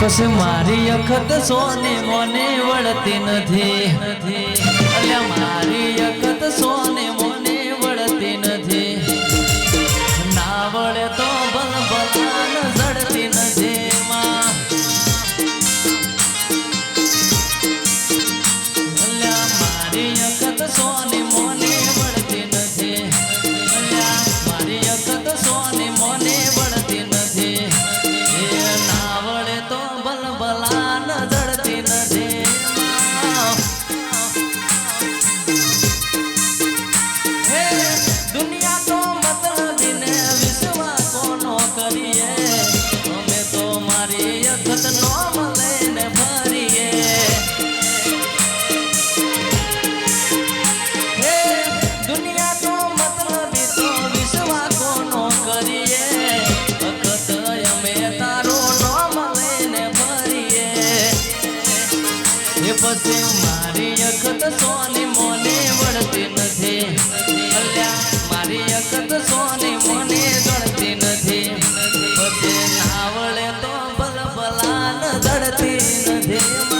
પછી મારી અખત સોને મને વળતી નથી. અલ્યા, મારી અખત સોને મને વળતી નથી. ના વળે તો બલ બલાન જડતી નથી મારી અખત સોને પછી મારી અખત સોની મોને વળતી નથી મારી અખત સોની મોને ગળતી નથી. પછી ના તો બલ બલાન નથી.